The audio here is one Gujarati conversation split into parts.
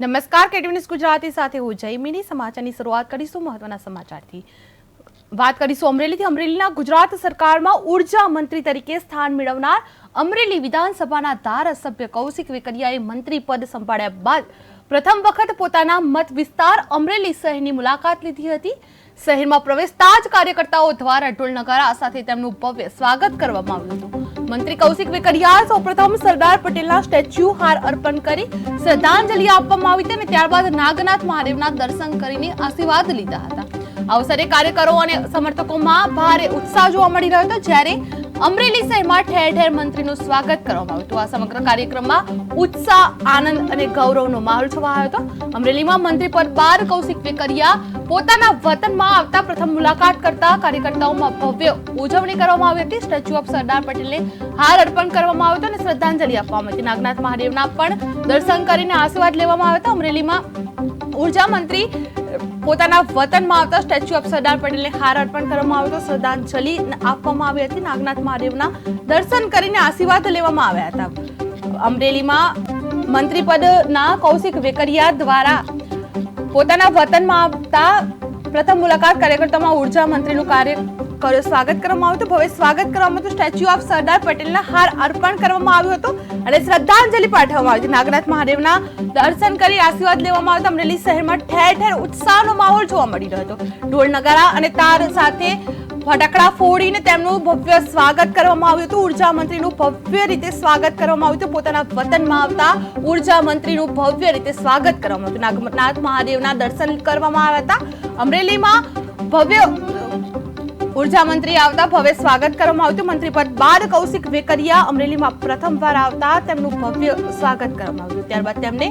નમસ્કાર કેટીવી ગુજરાતી સાથે હું જયમીની. સમાચારની શરૂઆત કરીશું મહત્વના સમાચારથી. વાત કરીશું અમરેલીથી. અમરેલીના ગુજરાત સરકારમાં ઊર્જા મંત્રી તરીકે સ્થાન મેળવનાર અમરેલી વિધાનસભાના ધારાસભ્ય કૌશિક વેકરિયાએ મંત્રી પદ સંભાળ્યા બાદ પ્રથમ વખત પોતાના મત વિસ્તાર અમરેલી શહેરની મુલાકાત લીધી હતી. શહેરમાં પ્રવેશતા જ કાર્યકર્તાઓ દ્વારા ઢોલ નગારા સાથે તેમનું ભવ્ય સ્વાગત કરવામાં આવ્યું હતું. મંત્રી કૌશિક વેકરિયા સૌપ્રથમ સરદાર પટેલના સ્ટેચ્યુ હાર અર્પણ કરી શ્રદ્ધાંજલિ આપવામાં આવી હતી અને ત્યારબાદ નાગનાથ મહાદેવના દર્શન કરીને આશીર્વાદ લીધા હતા. અવસરે કાર્યકરો અને સમર્થકોમાં ભારે ઉત્સાહ જોવા મળી રહ્યો હતો, જ્યારે અમરેલી શહેરમાં ઠેર ઠેર મંત્રીનું સ્વાગત કરવામાં આવ્યું હતું. આ સમગ્ર કાર્યક્રમમાં ઉત્સાહ, આનંદ અને ગૌરવનો માહોલ છવાયો હતો. અમરેલીમાં મંત્રી પદ બાર કૌશિક વેકરિયા પોતાના વતનમાં આવતા પ્રથમ મુલાકાત કરતા કાર્યકર્તાઓમાં ભવ્ય ઉજવણી કરવામાં આવી હતી. સ્ટેચ્યુ ઓફ સરદાર પટેલને હાર અર્પણ કરવામાં આવ્યો હતો અને શ્રદ્ધાંજલિ આપવામાં હતી. નાગનાથ મહાદેવના પણ દર્શન કરીને આશીર્વાદ લેવામાં આવ્યા હતા. અમરેલીમાં ઊર્જા મંત્રી પોતાના વતનમાં આવતા સ્ટેચ્યુ ઓફ સરદાર પટેલને હાર અર્પણ કરવામાં આવ્યો હતો. શ્રદ્ધાંજલિ આપવામાં આવી હતી. નાગનાથ મહાદેવના દર્શન કરીને આશીર્વાદ લેવામાં આવ્યા હતા. અમરેલીમાં મંત્રી પદના કૌશિક વેકરિયા દ્વારા પોતાના વતનમાં આવતા પ્રથમ મુલાકાત કાર્યકર્તામાં ઊર્જા મંત્રીનું કાર્ય કર્યો. સ્વાગત કરવામાં આવ્યું હતું. સ્વાગત કરવામાં હતું. સ્ટેચ્યુ ઓફ સરદાર પટેલના હાર અર્પણ કરવામાં આવ્યું હતું અને શ્રદ્ધાંજલિ પાઠવવામાં આવી હતી. નાગનાથ મહાદેવના દર્શન કરી આશીર્વાદ લેવામાં આવ્યો અમરેલી શહેરમાં ઠેર ઠેર ઉત્સાહનો માહોલ જોવા મળી રહ્યો હતો. ઢોલ નગારા અને તાર સાથે ફટાકડા ફોડીને તેમનું ભવ્ય સ્વાગત કરવામાં આવ્યું હતું. ઊર્જા મંત્રીનું ભવ્ય રીતે સ્વાગત કરવામાં આવ્યું હતું. પોતાના વતનમાં આવતા ઊર્જા મંત્રીનું ભવ્ય રીતે સ્વાગત કરવામાં આવ્યું હતું. નાગનાથ મહાદેવના દર્શન કરવામાં આવ્યા હતા. અમરેલીમાં ભવ્ય ઊર્જા મંત્રી આવતા ભવ્ય સ્વાગત કરવામાં આવ્યું હતું. મંત્રી પદ બાદ કૌશિક વેકરિયા અમરેલીમાં પ્રથમવાર આવતા તેમનું ભવ્ય સ્વાગત કરવામાં આવ્યું ત્યારબાદ તેમને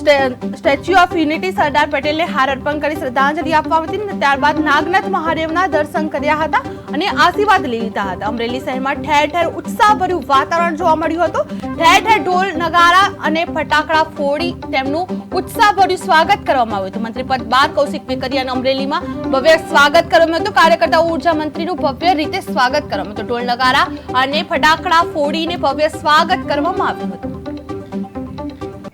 સ્ટેચ્યુ ઓફ યુનિટી સરદાર પટેલને હાર અર્પણ કરી શ્રદ્ધાંજલિ આપવામાં આવી હતી અને ત્યારબાદ નાગનાથ મહાદેવના દર્શન કર્યા હતા અને આશીર્વાદ લીધા હતા. અમરેલી શહેરમાં ઠેર ઠેર ઉત્સાહભર્યું વાતાવરણ જોવા મળ્યું હતું. ઠેર ઠેર ઢોલ, નગારા અને ફટાકડા ફોડી તેમનું ઉત્સાહભર્યું સ્વાગત કરવામાં આવ્યું હતું. મંત્રી પદ બાદ કૌશિક વેકરિયાનું અમરેલીમાં ભવ્ય સ્વાગત કરવામાં હતું. કાર્યકર્તાઓ ઊર્જા મંત્રીનું ભવ્ય રીતે સ્વાગત કરવામાં હતું. ઢોલ, નગારા અને ફટાકડા ફોડીને ભવ્ય સ્વાગત કરવામાં આવ્યું હતું.